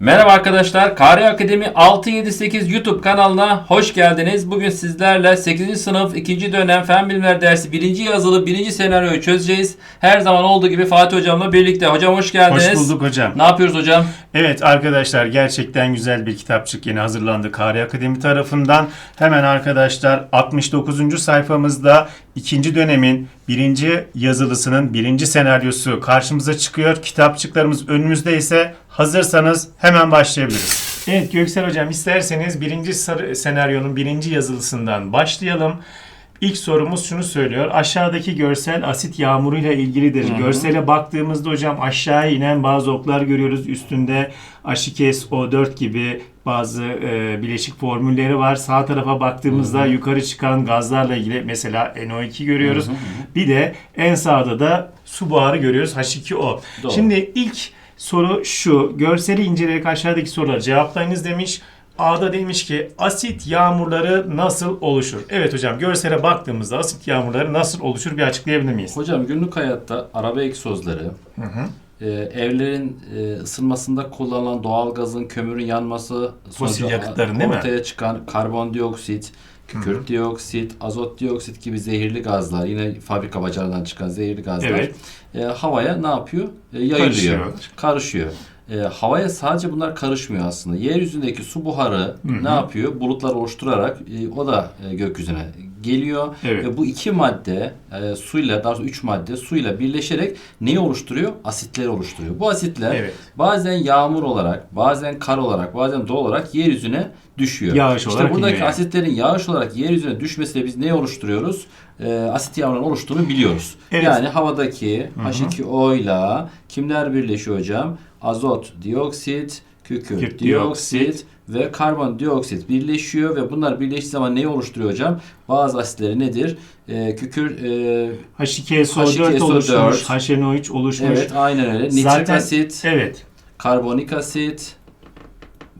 Merhaba arkadaşlar. Kari Akademi 678 YouTube kanalına hoş geldiniz. Bugün sizlerle 8. sınıf 2. dönem Fen Bilimler dersi 1. yazılı 1. senaryoyu çözeceğiz. Her zaman olduğu gibi Fatih hocamla birlikte. Hocam hoş geldiniz. Hoş bulduk hocam. Ne yapıyoruz hocam? Evet arkadaşlar gerçekten güzel bir kitapçık yeni hazırlandı Kari Akademi tarafından. Hemen arkadaşlar 69. sayfamızda ikinci dönemin birinci yazılısının birinci senaryosu karşımıza çıkıyor. Kitapçıklarımız önümüzde ise hazırsanız hemen başlayabiliriz. Evet Göksel Hocam isterseniz birinci senaryonun birinci yazılısından başlayalım. İlk sorumuz şunu söylüyor. Aşağıdaki görsel asit yağmuruyla ilgilidir. Görsele baktığımızda hocam aşağıya inen bazı oklar görüyoruz. Üstünde H2SO4 gibi bazı e, bileşik formülleri var. Sağ tarafa baktığımızda yukarı çıkan gazlarla ilgili mesela NO2 görüyoruz. Bir de en sağda da su buharı görüyoruz H2O. Doğru. Şimdi ilk soru şu. Görseli inceleyerek aşağıdaki soruları cevaplayınız demiş. A'da demiş ki asit yağmurları nasıl oluşur? Evet hocam görsele baktığımızda asit yağmurları nasıl oluşur bir açıklayabilir miyiz? Hocam günlük hayatta araba egzozları, e, evlerin e, ısınmasında kullanılan doğal gazın, kömürün yanması Fosil yakıtların değil mi? ortaya çıkan karbondioksit, kükürt dioksit, azot dioksit gibi zehirli gazlar, yine fabrika bacalarından çıkan zehirli gazlar Evet. e, havaya ne yapıyor? E, yayılıyor. Karışıyor. Karışıyor. E, havaya sadece bunlar karışmıyor aslında. Yeryüzündeki su buharı ne yapıyor? Bulutlar oluşturarak e, o da e, gökyüzüne geliyor. Evet. Ve bu iki madde e, suyla daha doğrusu üç madde suyla birleşerek neyi oluşturuyor? Asitleri oluşturuyor. Bu asitler Evet. bazen yağmur olarak, bazen kar olarak, bazen doğal olarak yeryüzüne düşüyor. Yağış işte olarak buradaki yani. asitlerin yağış olarak yeryüzüne düşmesiyle biz neyi oluşturuyoruz? E, asit yağmurların oluştuğunu biliyoruz. Evet. Yani havadaki H2O ile kimler birleşiyor hocam? Azot dioksit, kükürt Kükürt dioksit dioksit. Ve karbondioksit birleşiyor ve bunlar birleştiği zaman neyi oluşturuyor hocam? Bazı asitleri nedir? Ee, kükür e, H2SO4 H2SO4 oluşmuş, HNO3 oluşmuş. evet aynen öyle. Nitrik Zaten- asit, Evet. karbonik asit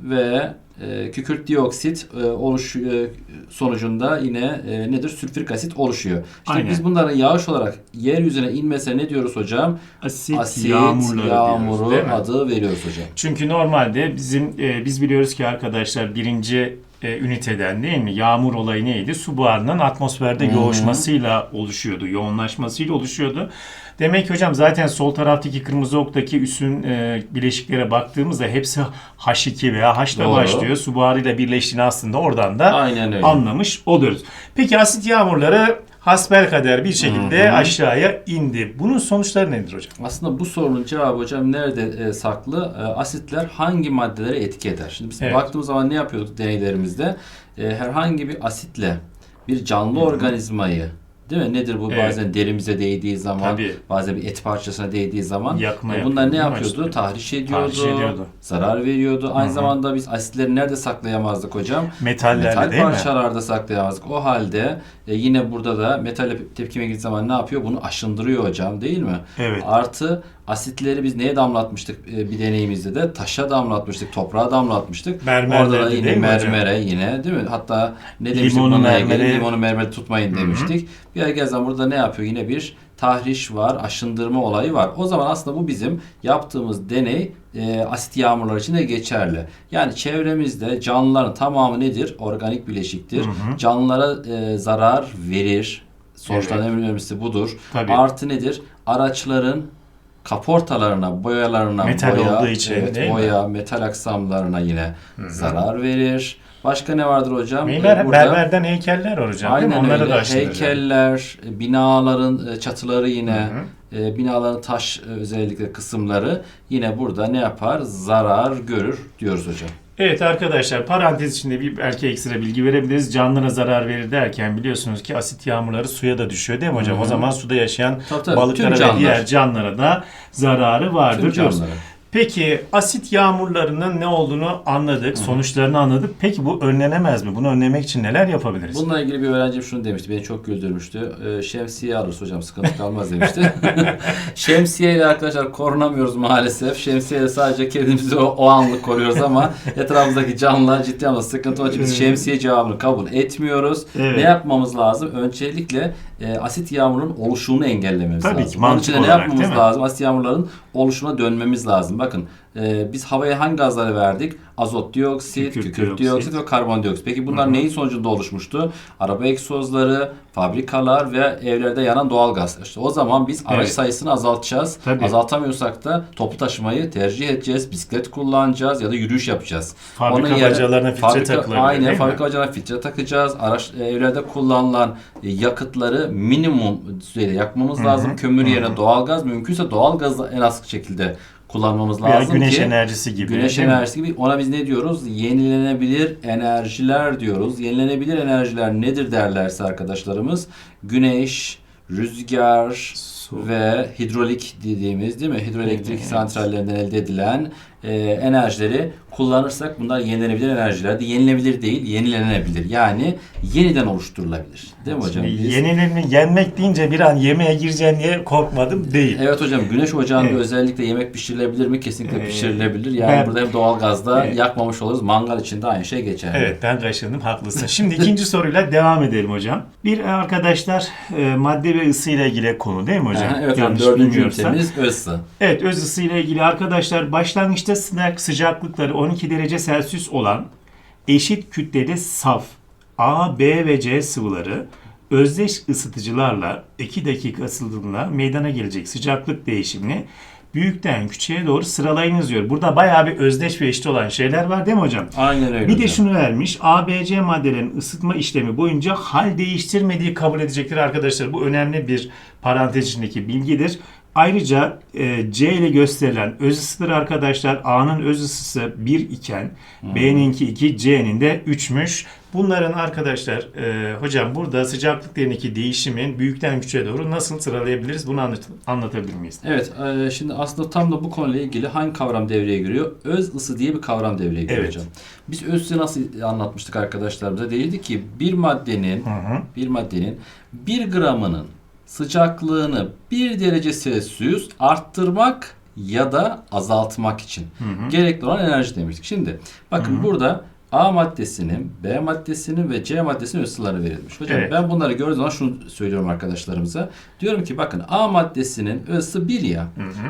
ve e, kükürt dioksit e, oluş e, sonucunda yine e, nedir? Sülfürik asit oluşuyor. İşte Aynen. biz bunların yağış olarak yeryüzüne inmesine ne diyoruz hocam? Asit, Asit yağmurları yağmuru diyoruz, adı veriyoruz hocam. Çünkü normalde bizim e, biz biliyoruz ki arkadaşlar birinci e, üniteden değil mi? Yağmur olayı neydi? Su buharının atmosferde yoğuşmasıyla oluşuyordu, yoğunlaşmasıyla oluşuyordu. Demek ki hocam zaten sol taraftaki kırmızı oktaki üssün e, bileşiklere baktığımızda hepsi H2 veya H'la Doğru. başlıyor. Su buharıyla birleştiğini aslında oradan da Aynen öyle. anlamış oluyoruz. Peki asit yağmurları hasbelkader bir şekilde aşağıya indi. Bunun sonuçları nedir hocam? Aslında bu sorunun cevabı hocam nerede e, saklı? E, asitler hangi maddelere etki eder? Şimdi biz Evet. baktığımız zaman ne yapıyorduk deneylerimizde? E, herhangi bir asitle bir canlı organizmayı Değil mi? Nedir bu? Evet. Bazen derimize değdiği zaman, Tabii. bazen bir et parçasına değdiği zaman Yakma e, bunlar ne yapıyordu? Tahriş ediyordu, Tahriş ediyordu. zarar veriyordu. Aynı zamanda biz asitleri nerede saklayamazdık hocam? Metallerde Metal değil mi? parçalarda saklayamazdık. O halde e, yine burada da metalle tepkime girdiği zaman ne yapıyor? Bunu aşındırıyor hocam değil mi? Evet. Artı asitleri biz neye damlatmıştık e, bir deneyimizde de? Taşa damlatmıştık, toprağa damlatmıştık. Mermerlerde Orada da yine mi hocam? mermere yine değil mi? Hatta ne demiştik Limonu mermere- Limonu mermere tutmayın demiştik. Bir gelsen burada ne yapıyor? Yine bir tahriş var, aşındırma olayı var. O zaman aslında bu bizim yaptığımız deney e, asit yağmurlar için de geçerli. Yani çevremizde canlıların tamamı nedir? Organik bileşiktir. Canlılara e, zarar verir. Sonuçta Evet. en önemlisi budur. Tabii. Artı nedir? Araçların kaportalarına, boyalarına, Metal boya, olduğu için, evet, değil mi? boya, metal aksamlarına yine zarar verir. Başka ne vardır hocam? Mermer, Ee, burada- mermerden heykeller var hocam. değil mi? Aynen Onları öyle. da. Heykeller, e, binaların e, çatıları yine, e, binaların taş özellikle kısımları yine burada ne yapar? Zarar görür diyoruz hocam. Evet arkadaşlar parantez içinde bir belki ekstra bilgi verebiliriz. Canlılara zarar verir derken biliyorsunuz ki asit yağmurları suya da düşüyor değil mi hocam? O zaman suda yaşayan Tabii, tabii. balıklara ve diğer canlılara da zararı vardır Tüm diyoruz. canlılara. Peki asit yağmurlarının ne olduğunu anladık, sonuçlarını anladık. Peki bu önlenemez mi? Bunu önlemek için neler yapabiliriz? Bununla ilgili bir öğrencim şunu demişti. Beni çok güldürmüştü. Ee, şemsiye alırız hocam sıkıntı kalmaz demişti. şemsiye ile arkadaşlar korunamıyoruz maalesef. Şemsiye ile sadece kendimizi o, o anlık koruyoruz ama etrafımızdaki canlılar ciddi anlamda sıkıntı için biz şemsiye cevabını kabul etmiyoruz. Evet. Ne yapmamız lazım? Öncelikle e, asit yağmurunun oluşumunu engellememiz Tabii ki, lazım. İçin de mantık ne olarak, yapmamız değil mi? lazım? Asit yağmurların oluşuna dönmemiz lazım. Bakın e, biz havaya hangi gazları verdik? Azot dioksit, Kükürt kükürt, dioksit. dioksit ve karbondioksit. Peki bunlar neyin sonucunda oluşmuştu? Araba egzozları, fabrikalar ve evlerde yanan doğal gaz. İşte o zaman biz araç Evet. sayısını azaltacağız. Tabii. Azaltamıyorsak da toplu taşımayı tercih edeceğiz. Bisiklet kullanacağız ya da yürüyüş yapacağız. Fabrika Onun bacalarına filtre takılabilir, Aynen fabrika bacalarına filtre takacağız. Araç e, evlerde kullanılan e, yakıtları minimum düzeyde yakmamız lazım. Kömür yerine doğalgaz mümkünse doğalgazı en az şekilde kullanmamız Veya lazım güneş ki enerjisi gibi. Güneş enerjisi gibi ona biz ne diyoruz? Yenilenebilir enerjiler diyoruz. Yenilenebilir enerjiler nedir derlerse arkadaşlarımız? Güneş, rüzgar Su. ve hidrolik dediğimiz değil mi? Hidroelektrik Evet. santrallerinden elde edilen e, enerjileri kullanırsak bunlar yenilenebilir enerjilerdi. Yenilenebilir değil, yenilenebilir. Yani yeniden oluşturulabilir. Değil mi hocam? Biz- yenmek deyince bir an yemeğe gireceğim diye korkmadım değil. Evet hocam güneş ocağında Evet. özellikle yemek pişirilebilir mi? Kesinlikle Ee, pişirilebilir. Yani ben- burada hem doğalgazda Evet. yakmamış oluruz. Mangal için de aynı şey geçer. Evet ben kaşındım haklısın. Şimdi ikinci soruyla devam edelim hocam. Bir arkadaşlar e, madde ve ısı ile ilgili konu değil mi hocam? Evet Yanlış dördüncü ünitemiz ısı. Evet öz ısı ile ilgili arkadaşlar başlangıçta sıcak sıcaklıkları 12 derece Celsius olan eşit kütleli saf A, B ve C sıvıları özdeş ısıtıcılarla 2 dakika ısıldığında meydana gelecek sıcaklık değişimini büyükten küçüğe doğru sıralayınız diyor. Burada bayağı bir özdeş ve eşit olan şeyler var değil mi hocam? Aynen öyle Bir de hocam. şunu vermiş. A, B, C maddelerin ısıtma işlemi boyunca hal değiştirmediği kabul edecektir arkadaşlar. Bu önemli bir parantez içindeki bilgidir. Ayrıca e, C ile gösterilen öz ısıdır arkadaşlar. A'nın öz ısısı 1 iken B'ninki 2, C'nin de 3'müş. Bunların arkadaşlar e, hocam burada sıcaklık değerindeki değişimin büyükten küçüğe doğru nasıl sıralayabiliriz? Bunu anlat- anlatabilir miyiz? Evet, e, şimdi aslında tam da bu konuyla ilgili hangi kavram devreye giriyor? Öz ısı diye bir kavram devreye giriyor Evet. hocam. Biz öz ısıyı nasıl anlatmıştık arkadaşlarımıza? Değildi ki bir maddenin Hı hı. bir maddenin 1 gramının sıcaklığını 1 derece Celsius arttırmak ya da azaltmak için gerekli olan enerji demiştik. Şimdi bakın burada A maddesinin, B maddesinin ve C maddesinin ısıları verilmiş. Hocam Evet. ben bunları gördüğüm zaman şunu söylüyorum arkadaşlarımıza. Diyorum ki bakın A maddesinin ısı 1 ya.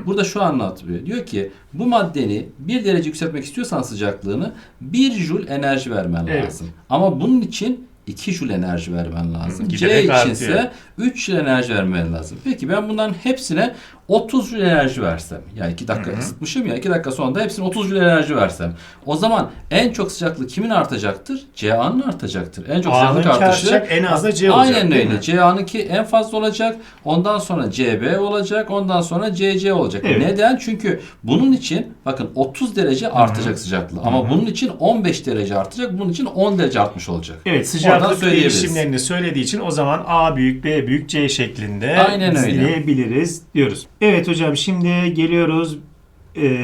Burada şu anlatıyor. Diyor ki bu maddeni 1 derece yükseltmek istiyorsan sıcaklığını 1 joule enerji vermen Evet. lazım. Ama bunun için 2 joule enerji vermen lazım. C içinse artıyor. 3 joule enerji vermen lazım. Peki ben bunların hepsine 30 joule enerji versem. Yani 2 dakika ısıtmışım ya 2 dakika sonra da hepsine 30 joule enerji versem. O zaman en çok sıcaklık kimin artacaktır? CA'nın artacaktır. En çok A'nınki sıcaklık artışı artacak, en az da C olacak, Aynen öyle. CA'nınki en fazla olacak. Ondan sonra CB olacak. Ondan sonra CC olacak. Evet. Neden? Çünkü bunun için bakın 30 derece artacak sıcaklığı. Ama bunun için 15 derece artacak. Bunun için 10 derece artmış olacak. Evet Sıcaklık söyleyebiliriz. değişimlerini söylediği için o zaman A büyük B büyük C şeklinde Aynen öyle. dizileyebiliriz diyoruz. Evet hocam şimdi geliyoruz e,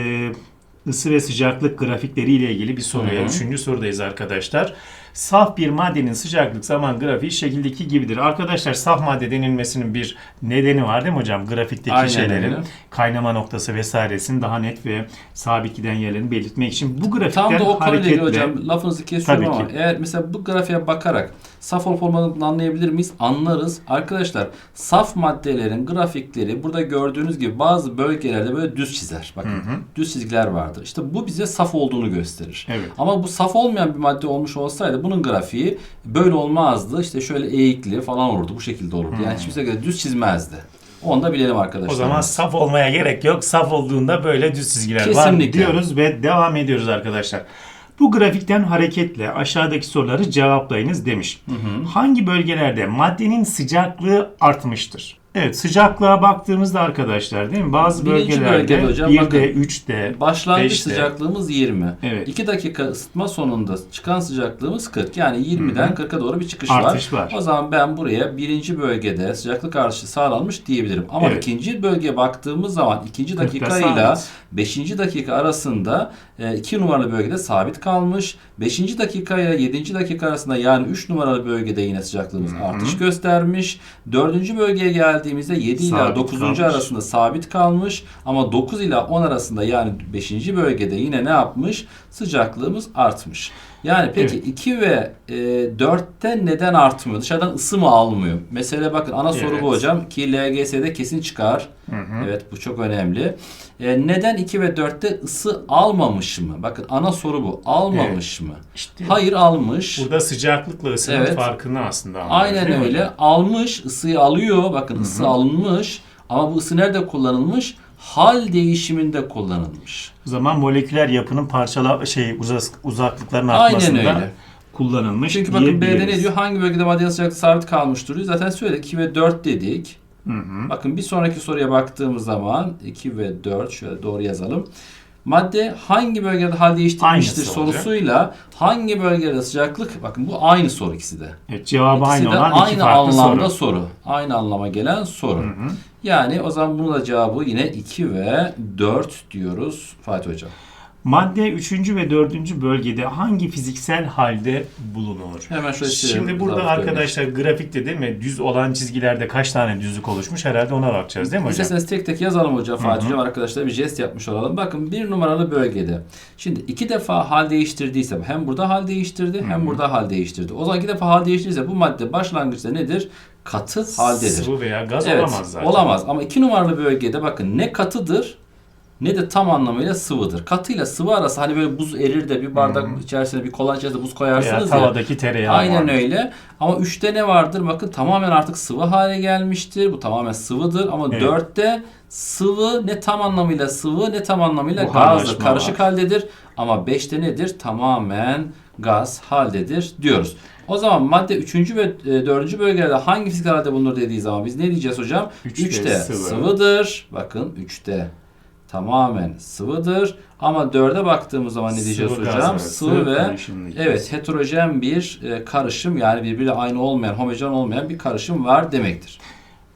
ısı ve sıcaklık grafikleri ile ilgili bir soruya. Hı hı. Üçüncü sorudayız arkadaşlar. Saf bir maddenin sıcaklık zaman grafiği şekildeki gibidir. Arkadaşlar saf madde denilmesinin bir nedeni var değil mi hocam? Grafikteki Aynen şeylerin öyle. kaynama noktası vesairesini daha net ve sabit giden yerlerini belirtmek için bu grafikten Tam da o hareketle hocam lafınızı kesiyorum ama ki. eğer mesela bu grafiğe bakarak saf olup olmadığını anlayabilir miyiz? Anlarız. Arkadaşlar saf maddelerin grafikleri burada gördüğünüz gibi bazı bölgelerde böyle düz çizer. Bakın düz çizgiler vardır. İşte bu bize saf olduğunu gösterir. Evet. Ama bu saf olmayan bir madde olmuş olsaydı bunun grafiği böyle olmazdı. İşte şöyle eğikli falan olurdu. Bu şekilde olurdu. Yani hiçbir şekilde düz çizmezdi. Onu da bilelim arkadaşlar. O zaman saf olmaya gerek yok. Saf olduğunda böyle düz çizgiler var Kesinlikle. diyoruz ve devam ediyoruz arkadaşlar. Bu grafikten hareketle aşağıdaki soruları cevaplayınız demiş. Hangi bölgelerde maddenin sıcaklığı artmıştır? Evet sıcaklığa baktığımızda arkadaşlar değil mi? Bazı Birinci bölgelerde bölgede hocam, 1'de, bakın. 3'te, Başlangıç 5'te. sıcaklığımız 20. Evet. 2 dakika ısıtma sonunda çıkan sıcaklığımız 40. Yani 20'den 40'a doğru bir çıkış Artış var. var. O zaman ben buraya birinci bölgede sıcaklık artışı sağlanmış diyebilirim. Ama Evet. ikinci bölgeye baktığımız zaman ikinci 40'ta dakika ile sabit. 5. dakika arasında 2 numaralı bölgede sabit kalmış. 5. dakika ile 7. dakika arasında yani 3 numaralı bölgede yine sıcaklığımız artış göstermiş. 4. bölgeye geldiğimizde 7 ile Sabit 9. kalmış. arasında sabit kalmış. Ama 9 ile 10 arasında yani 5. bölgede yine ne yapmış? Sıcaklığımız artmış. Yani peki Evet. 2 ve e, 4'te neden artmıyor? Dışarıdan ısı mı almıyor? Mesela bakın ana soru Evet. bu hocam ki LGS'de kesin çıkar. Evet bu çok önemli. E, neden 2 ve 4'te ısı almamış mı? Bakın ana soru bu. Almamış mı? İşte Hayır almış. burada sıcaklıkla ısının Evet. farkını aslında anlıyoruz, Aynen öyle. hocam? Almış, ısıyı alıyor. Bakın ısı alınmış. Ama bu ısı nerede kullanılmış? Hal değişiminde kullanılmış. O zaman moleküler yapının parçala şey uzas- uzaklıkların Aynen artmasında öyle. kullanılmış Çünkü bakın B'de ne diyor? Hangi bölgede maddenin sıcaklığı sabit kalmış duruyor? Zaten söyledik. 2 ve 4 dedik. Hı hı. Bakın bir sonraki soruya baktığımız zaman 2 ve 4 şöyle doğru yazalım. Madde hangi bölgede hal değiştirmiştir Aynısı olacak. sorusuyla hangi bölgede sıcaklık bakın bu aynı soru ikisi de. Evet, cevabı İkisi aynı de olan iki aynı farklı anlamda soru. soru. Aynı anlama gelen soru. Yani o zaman bunun da cevabı yine 2 ve 4 diyoruz Fatih Hocam. Madde 3. ve 4. bölgede hangi fiziksel halde bulunur? Hemen şöyle Şimdi burada arkadaşlar grafikte değil mi? Düz olan çizgilerde kaç tane düzlük oluşmuş? Herhalde ona bakacağız değil mi hocam? İsterseniz tek tek yazalım hocam Fatih Hocam arkadaşlar bir jest yapmış olalım. Bakın bir numaralı bölgede. Şimdi iki defa hal değiştirdiyse hem burada hal değiştirdi hem burada hal değiştirdi. O zaman iki defa hal değiştirdiyse bu madde başlangıçta nedir? Katı haldedir. Sıvı veya gaz Evet, olamaz zaten. Olamaz ama iki numaralı bölgede bakın ne katıdır ne de tam anlamıyla sıvıdır. Katıyla sıvı arası hani böyle buz erir de bir bardak içerisine bir kola içerisine buz Veya koyarsınız ya. tavadaki tereyağı Aynen vardır. öyle. Ama 3'te ne vardır? Bakın tamamen artık sıvı hale gelmiştir. Bu tamamen sıvıdır. Ama Evet. 4'te sıvı ne tam anlamıyla sıvı ne tam anlamıyla gazdır. Karışık var. haldedir. Ama 5'te nedir? Tamamen gaz haldedir diyoruz. O zaman madde 3. ve 4. bölgelerde hangi fiziksel halde bulunur dediği zaman biz ne diyeceğiz hocam? Üçte 3'te sıvı. sıvıdır. Bakın 3'te tamamen sıvıdır. Ama 4'e baktığımız zaman ne diyeceğiz Sıvı gaz hocam? arası Sıvı ve evet heterojen bir e, karışım yani birbiriyle aynı olmayan, homojen olmayan bir karışım var demektir.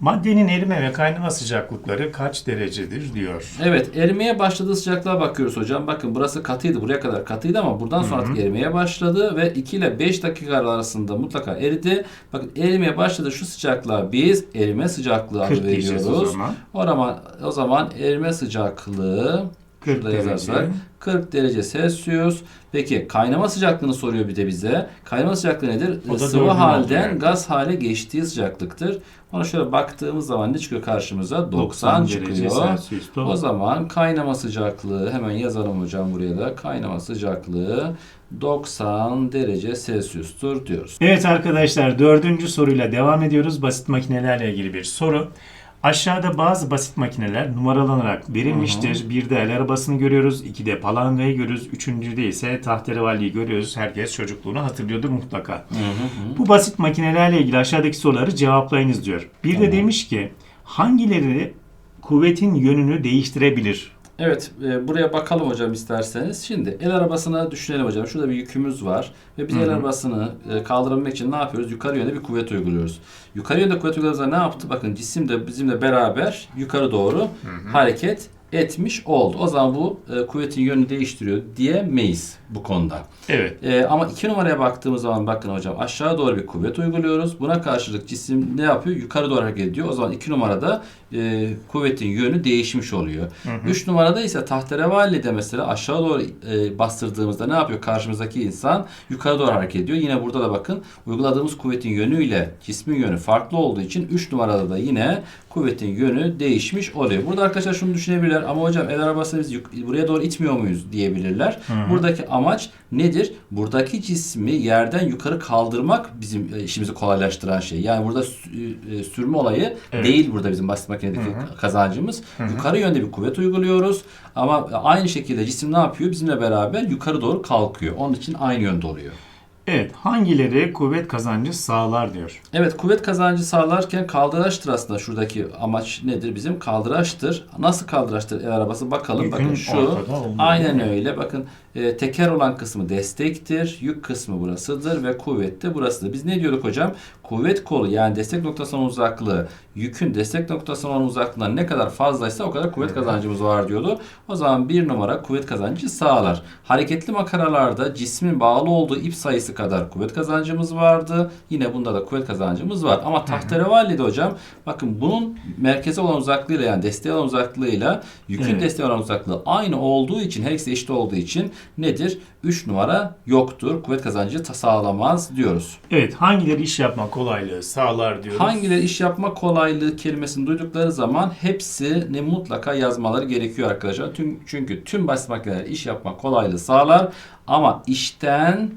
Maddenin erime ve kaynama sıcaklıkları kaç derecedir diyor. Evet erimeye başladığı sıcaklığa bakıyoruz hocam. Bakın burası katıydı. Buraya kadar katıydı ama buradan sonra artık erimeye başladı ve 2 ile 5 dakika arasında mutlaka eridi. Bakın erimeye başladı şu sıcaklığa biz erime sıcaklığı adı 40 diyeceğiz o veriyoruz. zaman. O zaman o zaman erime sıcaklığı 40 şurada derece. yazarsak 40 derece Celsius. Peki kaynama sıcaklığını soruyor bir de bize. Kaynama sıcaklığı nedir? O Sıvı halden yani. gaz hale geçtiği sıcaklıktır. Ona şöyle baktığımız zaman ne çıkıyor karşımıza? 90, derece çıkıyor. Celsius'ta. O zaman kaynama sıcaklığı hemen yazalım hocam buraya da. Kaynama sıcaklığı 90 derece Celsius'tur diyoruz. Evet arkadaşlar dördüncü soruyla devam ediyoruz. Basit makinelerle ilgili bir soru. Aşağıda bazı basit makineler numaralanarak verilmiştir. Bir de el arabasını görüyoruz. iki de palangayı görüyoruz. Üçüncüde ise tahterevalliyi görüyoruz. Herkes çocukluğunu hatırlıyordur mutlaka. Bu basit makinelerle ilgili aşağıdaki soruları cevaplayınız diyor. Bir de demiş ki hangileri kuvvetin yönünü değiştirebilir? Evet, e, buraya bakalım hocam isterseniz. Şimdi el arabasını düşünelim hocam. Şurada bir yükümüz var ve biz el arabasını e, kaldırabilmek için ne yapıyoruz? Yukarı yönde bir kuvvet uyguluyoruz. Yukarı yönde kuvvet uyguladığımızda ne yaptı? Bakın cisim de bizimle beraber yukarı doğru hareket etmiş oldu. O zaman bu e, kuvvetin yönünü değiştiriyor diyemeyiz bu konuda. Evet. E, ama iki numaraya baktığımız zaman bakın hocam aşağı doğru bir kuvvet uyguluyoruz. Buna karşılık cisim ne yapıyor? Yukarı doğru hareket ediyor. O zaman iki numarada e, kuvvetin yönü değişmiş oluyor. Üç numarada ise tahterevalli'de mesela aşağı doğru e, bastırdığımızda ne yapıyor? Karşımızdaki insan yukarı doğru hareket ediyor. Yine burada da bakın uyguladığımız kuvvetin yönüyle cismin yönü farklı olduğu için 3 numarada da yine kuvvetin yönü değişmiş oluyor. Burada arkadaşlar şunu düşünebilirler ama hocam el arabasını biz buraya doğru itmiyor muyuz diyebilirler. Buradaki amaç nedir? Buradaki cismi yerden yukarı kaldırmak bizim e, işimizi kolaylaştıran şey. Yani burada e, sürme olayı Evet. değil burada bizim basit makinedeki kazancımız. Yukarı yönde bir kuvvet uyguluyoruz ama aynı şekilde cisim ne yapıyor? Bizimle beraber yukarı doğru kalkıyor. Onun için aynı yönde oluyor. Evet. Hangileri kuvvet kazancı sağlar diyor. Evet kuvvet kazancı sağlarken kaldıraçtır aslında şuradaki amaç nedir bizim? Kaldıraçtır. Nasıl kaldıraçtır el arabası bakalım. Yükün Bakın şu aynen öyle. Bakın e, teker olan kısmı destektir. Yük kısmı burasıdır ve kuvvet de burasıdır. Biz ne diyorduk hocam? Kuvvet kolu yani destek noktasının uzaklığı yükün destek noktasının uzaklığından ne kadar fazlaysa o kadar kuvvet kazancımız var diyordu. O zaman bir numara kuvvet kazancı sağlar. Hareketli makaralarda cismin bağlı olduğu ip sayısı kadar kuvvet kazancımız vardı. Yine bunda da kuvvet kazancımız var. Ama tahterevalli'de hocam bakın bunun merkeze olan uzaklığıyla yani desteğe olan uzaklığıyla yükün Evet. desteğe olan uzaklığı aynı olduğu için her ikisi eşit olduğu için nedir? 3 numara yoktur. Kuvvet kazancı sağlamaz diyoruz. Evet, hangileri iş yapma kolaylığı sağlar diyoruz. Hangileri iş yapma kolaylığı kelimesini duydukları zaman hepsini mutlaka yazmaları gerekiyor arkadaşlar. Tüm, çünkü tüm basit makineler iş yapma kolaylığı sağlar ama işten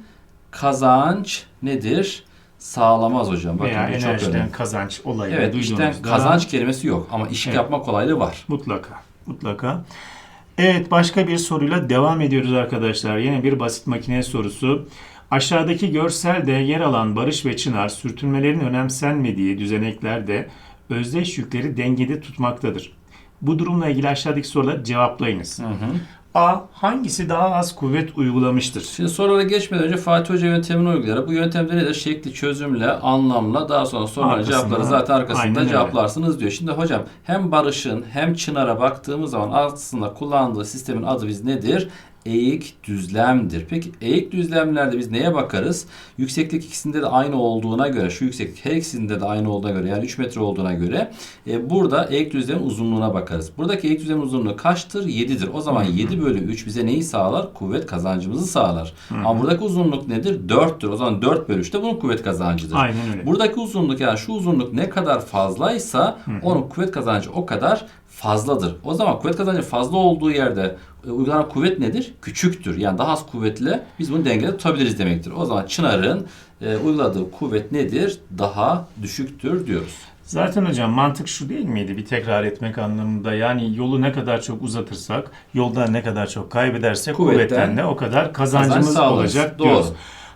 kazanç nedir? Sağlamaz hocam. Bakın veya bu çok enerjiden önemli. kazanç olayını Evet duyduğunuzda işten kazanç kelimesi yok ama iş Evet. yapma kolaylığı var. mutlaka mutlaka. Evet başka bir soruyla devam ediyoruz arkadaşlar. Yine bir basit makine sorusu. Aşağıdaki görselde yer alan Barış ve Çınar sürtünmelerin önemsenmediği düzeneklerde özdeş yükleri dengede tutmaktadır. Bu durumla ilgili aşağıdaki soruları cevaplayınız. Hı hı. A. Hangisi daha az kuvvet uygulamıştır? Şimdi sorulara geçmeden önce Fatih Hoca yöntemini uygulayarak bu yöntemde nedir? Şekli, çözümle, anlamla daha sonra soruların cevapları zaten aynen arkasında öyle. cevaplarsınız diyor. Şimdi hocam hem Barış'ın hem Çınar'a baktığımız zaman aslında kullandığı sistemin adı biz nedir? Eğik düzlemdir. Peki eğik düzlemlerde biz neye bakarız? Yükseklik ikisinde de aynı olduğuna göre, şu yükseklik her ikisinde de aynı olduğuna göre yani 3 metre olduğuna göre e, burada eğik düzlemin uzunluğuna bakarız. Buradaki eğik düzlemin uzunluğu kaçtır? 7'dir. O zaman 7 bölü 3 bize neyi sağlar? Kuvvet kazancımızı sağlar. Ama buradaki uzunluk nedir? 4'tür. O zaman 4 bölü 3 de bunun kuvvet kazancıdır. Aynen öyle. Buradaki uzunluk yani şu uzunluk ne kadar fazlaysa onun kuvvet kazancı o kadar fazladır. O zaman kuvvet kazancı fazla olduğu yerde e, uygulanan kuvvet nedir? Küçüktür. Yani daha az kuvvetle biz bunu dengede tutabiliriz demektir. O zaman Çınar'ın e, uyguladığı kuvvet nedir? Daha düşüktür diyoruz. Zaten hocam mantık şu değil miydi? Bir tekrar etmek anlamında. Yani yolu ne kadar çok uzatırsak, yoldan ne kadar çok kaybedersek Kuvvetten kuvvetten de o kadar kazancımız kazanç olacak Doğru.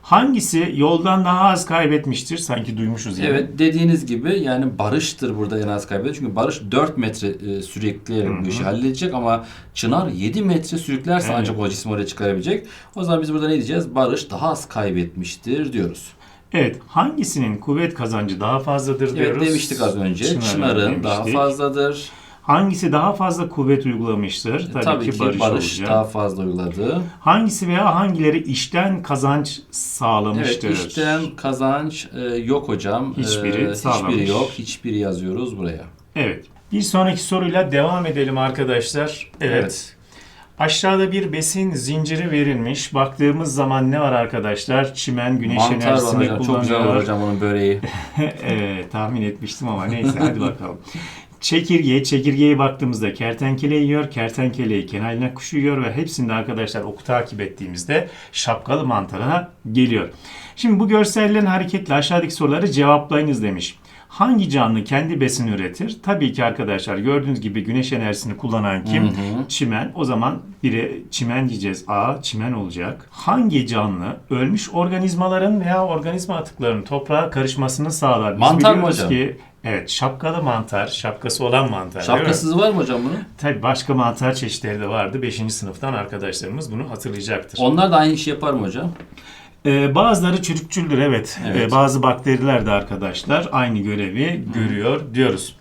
Hangisi yoldan daha az kaybetmiştir? Sanki duymuşuz yani. Evet dediğiniz gibi yani Barış'tır burada en az kaybeden. Çünkü Barış 4 metre e, sürükleyerek bu işi halledecek ama Çınar 7 metre sürüklerse Evet. ancak o cismi oraya çıkarabilecek. O zaman biz burada ne diyeceğiz? Barış daha az kaybetmiştir diyoruz. Evet, hangisinin kuvvet kazancı daha fazladır Evet diyoruz? demiştik az önce. Çınar'ın Çınar'ın daha fazladır. Hangisi daha fazla kuvvet uygulamıştır? Tabii, Tabii, ki, ki Barış, Barış, olacak. daha fazla uyguladı. Hangisi veya hangileri işten kazanç Evet sağlamıştır? işten kazanç e, yok hocam. Hiçbiri E, sağlamış. Hiçbiri yok. Hiçbiri yazıyoruz buraya. Evet. Bir sonraki soruyla devam edelim arkadaşlar. Evet. Evet. Aşağıda bir besin zinciri verilmiş. Baktığımız zaman ne var arkadaşlar? Çimen güneş Mantar enerjisini hocam. Çok güzel olur hocam onun böreği. evet, tahmin etmiştim ama neyse hadi bakalım. Çekirge, çekirgeye baktığımızda kertenkele yiyor, kertenkeleyi kenarına kuşu yiyor ve hepsinde arkadaşlar oku takip ettiğimizde şapkalı mantara geliyor. Şimdi bu görsellerin hareketle aşağıdaki soruları cevaplayınız demiş. Hangi canlı kendi besin üretir? Tabii ki arkadaşlar gördüğünüz gibi güneş enerjisini kullanan kim? Çimen. O zaman biri çimen diyeceğiz. A çimen olacak. Hangi canlı ölmüş organizmaların veya organizma atıklarının toprağa karışmasını sağlar? Biz Mantar mı hocam? ki evet şapkalı mantar, şapkası olan mantar. Şapkasız var mı hocam bunun? Tabii başka mantar çeşitleri de vardı. 5. sınıftan arkadaşlarımız bunu hatırlayacaktır. Onlar da aynı işi yapar mı hocam? Ee, bazıları çürükçüldür evet. Evet. Ee, bazı bakteriler de arkadaşlar aynı görevi görüyor diyoruz.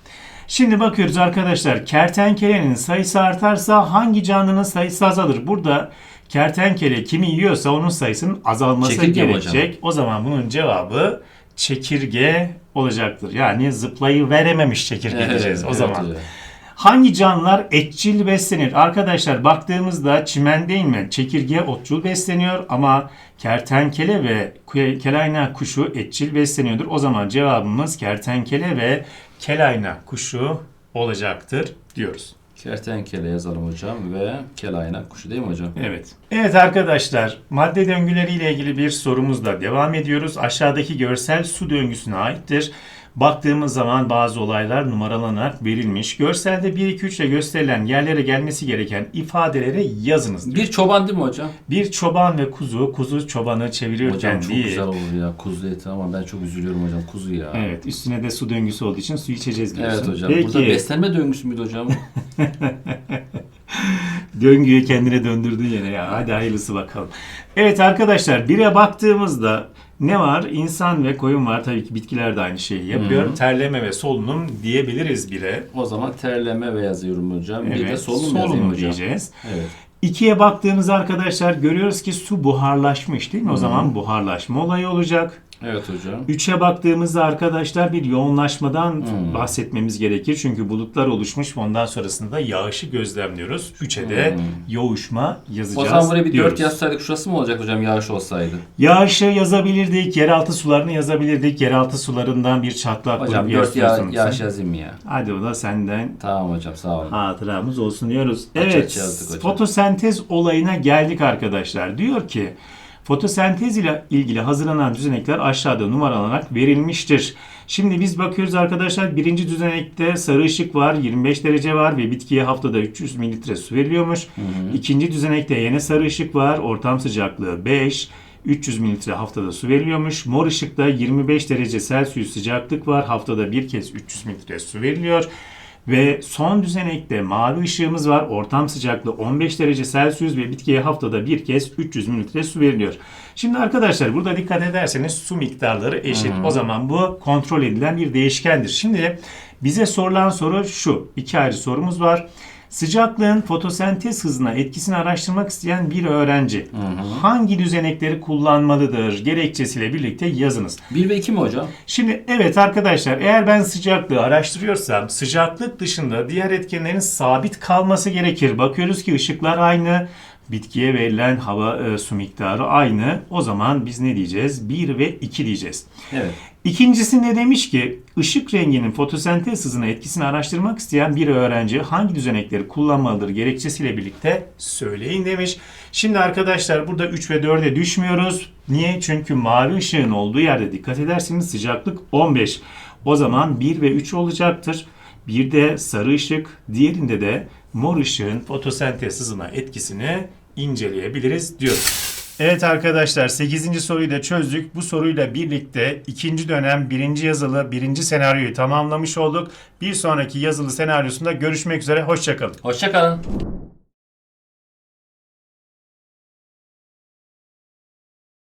Şimdi bakıyoruz arkadaşlar kertenkelenin sayısı artarsa hangi canlının sayısı azalır? Burada kertenkele kimi yiyorsa onun sayısının azalması Çekirge gerekecek. O zaman bunun cevabı çekirge olacaktır. Yani zıplayı verememiş çekirge diyeceğiz o evet zaman. hocam. Hangi canlılar etçil beslenir? Arkadaşlar baktığımızda çimen değil mi? Çekirge otçul besleniyor ama kertenkele ve kelayna kuşu etçil besleniyordur. O zaman cevabımız kertenkele ve kelayna kuşu olacaktır diyoruz. Kertenkele yazalım hocam ve kelaynak kuşu değil mi hocam? Evet. Evet arkadaşlar, madde döngüleriyle ilgili bir sorumuzla devam ediyoruz. Aşağıdaki görsel su döngüsüne aittir. Baktığımız zaman bazı olaylar numaralanarak verilmiş. Görselde 1, 2, 3 ile gösterilen yerlere gelmesi gereken ifadeleri yazınız. diyor. Bir çoban değil mi hocam? Bir çoban ve kuzu, kuzu çobanı çevirirken Hocam çok değil. güzel olur ya kuzu eti ama ben çok üzülüyorum hocam kuzu ya. Evet, üstüne de su döngüsü olduğu için su içeceğiz diyorsun. Evet hocam. Peki, Burada beslenme döngüsü müydü hocam? Döngüyü kendine döndürdün yine ya. Hadi hayırlısı bakalım. Evet arkadaşlar bire baktığımızda ne var? İnsan ve koyun var. Tabii ki bitkiler de aynı şeyi yapıyor. Terleme ve solunum diyebiliriz bire. o zaman terleme ve yazıyorum hocam. bir de Evet, solunum yazayım hocam. diyeceğiz. Evet. İkiye baktığımız arkadaşlar görüyoruz ki su buharlaşmış değil mi? O zaman buharlaşma olayı olacak. Evet hocam. 3'e baktığımızda arkadaşlar bir yoğunlaşmadan Hmm. bahsetmemiz gerekir. Çünkü bulutlar oluşmuş. Ondan sonrasında yağışı gözlemliyoruz. 3'e de Hmm. yoğuşma O yazacağız zaman buraya bir diyoruz. 4 yazsaydık şurası mı olacak hocam yağış olsaydı? Yağışı yazabilirdik. Yeraltı sularını yazabilirdik. Yeraltı sularından bir çatlak Hocam grubu 4 ya yazıyorsunuz. yağış yazayım ya? Hadi o da senden Tamam hocam sağ olun. hatıramız olsun diyoruz. Aç evet, aç yazdık hocam. fotosentez olayına geldik arkadaşlar. Diyor ki, fotosentez ile ilgili hazırlanan düzenekler aşağıda numaralanarak verilmiştir. Şimdi biz bakıyoruz arkadaşlar, birinci düzenekte sarı ışık var, 25 derece var ve bitkiye haftada 300 mililitre su veriliyormuş. İkinci düzenekte yine sarı ışık var, ortam sıcaklığı 5. 300 mililitre haftada su veriliyormuş. Mor ışıkta 25 derece Celsius sıcaklık var. Haftada bir kez 300 mililitre su veriliyor. Ve son düzenekte mavi ışığımız var. Ortam sıcaklığı 15 derece Celsius ve bitkiye haftada bir kez 300 mililitre su veriliyor. Şimdi arkadaşlar burada dikkat ederseniz su miktarları eşit. O zaman bu kontrol edilen bir değişkendir. Şimdi bize sorulan soru şu. İki ayrı sorumuz var. Sıcaklığın fotosentez hızına etkisini araştırmak isteyen bir öğrenci hangi düzenekleri kullanmalıdır gerekçesiyle birlikte yazınız. 1 ve 2 mi hocam? Şimdi evet arkadaşlar eğer ben sıcaklığı araştırıyorsam sıcaklık dışında diğer etkenlerin sabit kalması gerekir. Bakıyoruz ki ışıklar aynı, bitkiye verilen hava e, su miktarı aynı. O zaman biz ne diyeceğiz? 1 ve 2 diyeceğiz. Evet. İkincisi ne demiş ki ışık renginin fotosentez hızına etkisini araştırmak isteyen bir öğrenci hangi düzenekleri kullanmalıdır gerekçesiyle birlikte söyleyin demiş. Şimdi arkadaşlar burada 3 ve 4'e düşmüyoruz. Niye? Çünkü mavi ışığın olduğu yerde dikkat ederseniz sıcaklık 15. O zaman 1 ve 3 olacaktır. Bir de sarı ışık, diğerinde de mor ışığın fotosentez hızına etkisini inceleyebiliriz diyoruz. Evet arkadaşlar 8. soruyu da çözdük. Bu soruyla birlikte ikinci dönem birinci yazılı birinci senaryoyu tamamlamış olduk. Bir sonraki yazılı senaryosunda görüşmek üzere. Hoşçakalın. Hoşçakalın.